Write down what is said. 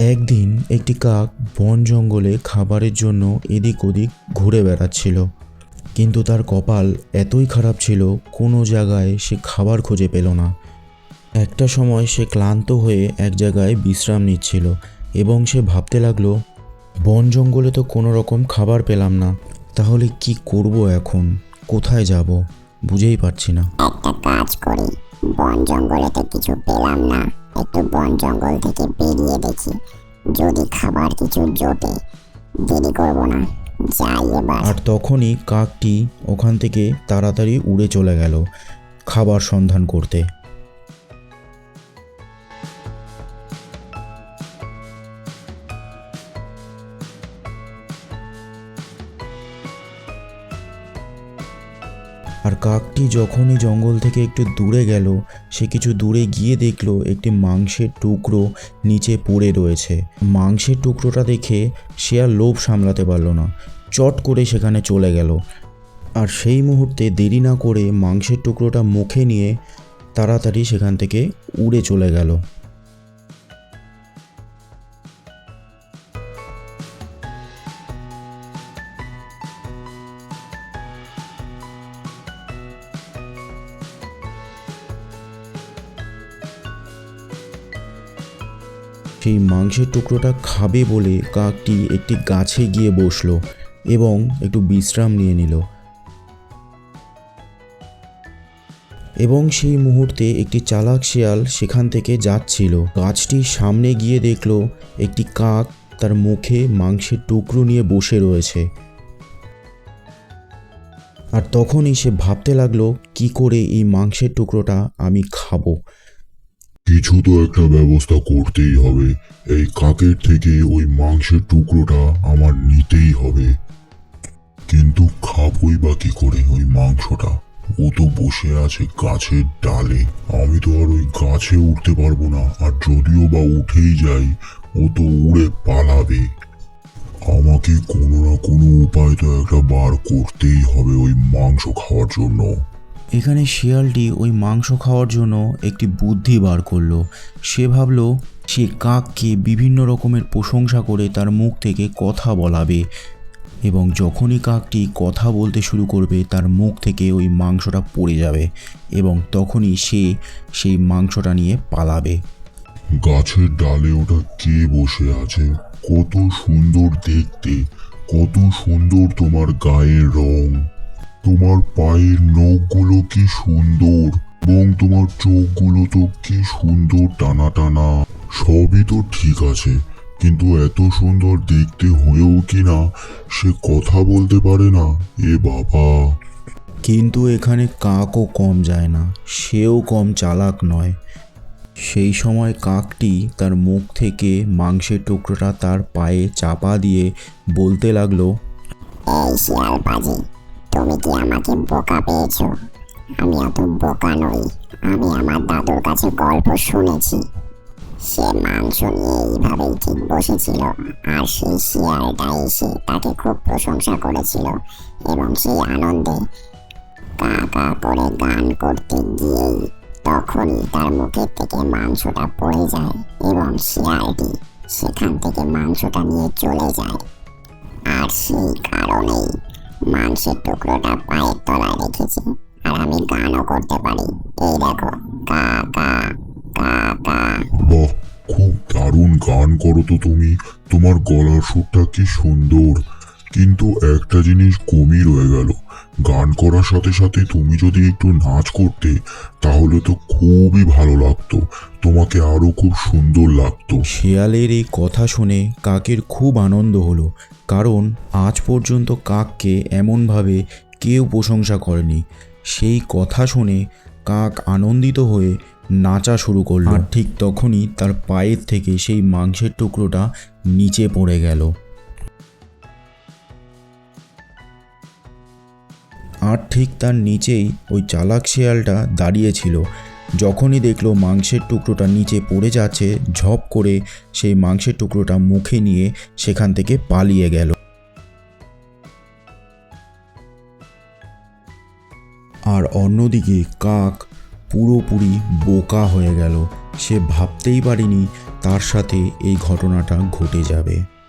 একদিন একটি কাক বন জঙ্গলে খাবারের জন্য এদিক ওদিক ঘুরে বেড়াচ্ছিল। কিন্তু তার কপাল এতই খারাপ ছিল, কোনো জায়গায় সে খাবার খুঁজে পেল না। একটা সময় সে ক্লান্ত হয়ে এক জায়গায় বিশ্রাম নিচ্ছিল এবং সে ভাবতে লাগল, বন জঙ্গলে তো কোনো রকম খাবার পেলাম না, তাহলে কি করব এখন? কোথায় যাব? বুঝেই পারছি না। একটা কাজ করি, বন জঙ্গলেতে কিছু পেলাম না। একটু বন জঙ্গল থেকে বেরিয়ে দেখি যদি খাবার কিছু জোটে, দেরি করব না। আর তখনই কাকটি ওখান থেকে তাড়াতাড়ি উড়ে চলে গেল খাবার সন্ধান করতে। আর কাকটি যখনই জঙ্গল থেকে একটু দূরে গেল, সে কিছু দূরে গিয়ে দেখল একটি মাংসের টুকরো নিচে পড়ে রয়েছে। মাংসের টুকরোটা দেখে সে আর লোভ সামলাতে পারল না। চট করে সেখানে চলে গেল। আর সেই মুহূর্তে দেরি না করে মাংসের টুকরোটা মুখে নিয়ে তাড়াতাড়ি সেখান থেকে উড়ে চলে গেল। সেই মাংসের টুকরোটা খাবে বলে কাকটি একটি গাছে গিয়ে বসল এবং একটু বিশ্রাম নিয়ে নিল। এবং সেই মুহূর্তে একটি চালাক শিয়াল সেখান থেকে যাচ্ছিল। গাছটির সামনে গিয়ে দেখল একটি কাক তার মুখে মাংসের টুকরো নিয়ে বসে রয়েছে। আর তখনই সে ভাবতে লাগল, কি করে এই মাংসের টুকরোটা আমি খাব? কিছু তো একটা ব্যবস্থা করতেই হবে। এই কাকের থেকে ওই মাংসের টুকরোটা আমার নিতেই হবে। কিন্তু খাবই বা কি করে ওই মাংসটা? ও তো বসে আছে গাছের ডালে। আমি তো আর ওই গাছে উঠতে পারব না, আর যদিও বা উঠেই যাই, ও তো উড়ে পালাবে। আমাকে কোনো না কোনো উপায় তো একটা বার করতেই হবে ওই মাংস খাওয়ার জন্য। এখানে শিয়ালটি ওই মাংস খাওয়ার জন্য একটি বুদ্ধি বার করল। সে ভাবলো, সে কাককে বিভিন্ন রকমের প্রশংসা করে তার মুখ থেকে কথা বলাবে এবং যখনই কাকটি কথা বলতে শুরু করবে, তার মুখ থেকে ওই মাংসটা পড়ে যাবে এবং তখনই সে সেই মাংসটা নিয়ে পালাবে। গাছের ডালে ওটা কে বসে আছে? কত সুন্দর দেখতে, কত সুন্দর তোমার গায়ের রং। তোমার পায়ের নখগুলো কি সুন্দর এবং তোমার চোখগুলো তো কি সুন্দর টানা টানা সবই তো ঠিক আছে কিন্তু এত সুন্দর দেখতে হয়েও কি না সে কথা বলতে পারে না। এ বাবা। কিন্তু এখানে কাকও কম যায় না সেও কম চালাক নয়। সেই সময় কাকটি তার মুখ থেকে মাংসের টুকরোটা তার পায়ে চাপা দিয়ে বলতে লাগল এই শিয়াল বাজি তুমি কি আমাকে বোকা পেয়েছ? আমি এত বোকা নই। আমি আমার দাদুর কাছে গল্প শুনেছি। সে মাংস নিয়ে এইভাবেই ঠিক বসেছিল, আর সেই শিয়ালটা এসে তাকে খুব প্রশংসা করেছিল, এবং সেই আনন্দে কা কা করে গান করতে গিয়েই তখনই তার মুখের থেকে মাংসটা পড়ে যায়, এবং শিয়ালটি সেখান থেকে মাংসটা নিয়ে চলে যায়। আর সেই কারণেই মাংসের টুকরোটা পায়ের তলায় রেখেছি আর আমি গানও করতে পারি। এই দেখো কা কা কা বাহ, খুব দারুণ গান করো তো তুমি। তোমার গলার সুরটা কি সুন্দর। কিন্তু একটা জিনিস কমই রয়ে গেল। গান করার সাথে সাথে তুমি যদি একটু নাচ করতে, তাহলে তো খুবই ভালো লাগতো। তোমাকে আরও খুব সুন্দর লাগতো। শিয়ালের এই কথা শুনে কাকের খুব আনন্দ হলো, কারণ আজ পর্যন্ত কাককে এমনভাবে কেউ প্রশংসা করেনি। সেই কথা শুনে কাক আনন্দিত হয়ে নাচা শুরু করল। আর ঠিক তখনই তার পায়ের থেকে সেই মাংসের টুকরোটা নিচে পড়ে গেল। আর ঠিক তার নিচেই ওই চালাক শিয়ালটা দাঁড়িয়েছিল যখনই দেখল মাংসের টুকরোটা নিচে পড়ে যাচ্ছে, ঝপ করে সেই মাংসের টুকরোটা মুখে নিয়ে সেখান থেকে পালিয়ে গেল। আর অন্যদিকে কাক পুরোপুরি বোকা হয়ে গেল। সে ভাবতেই পারেনি তার সাথে এই ঘটনাটা ঘটে যাবে।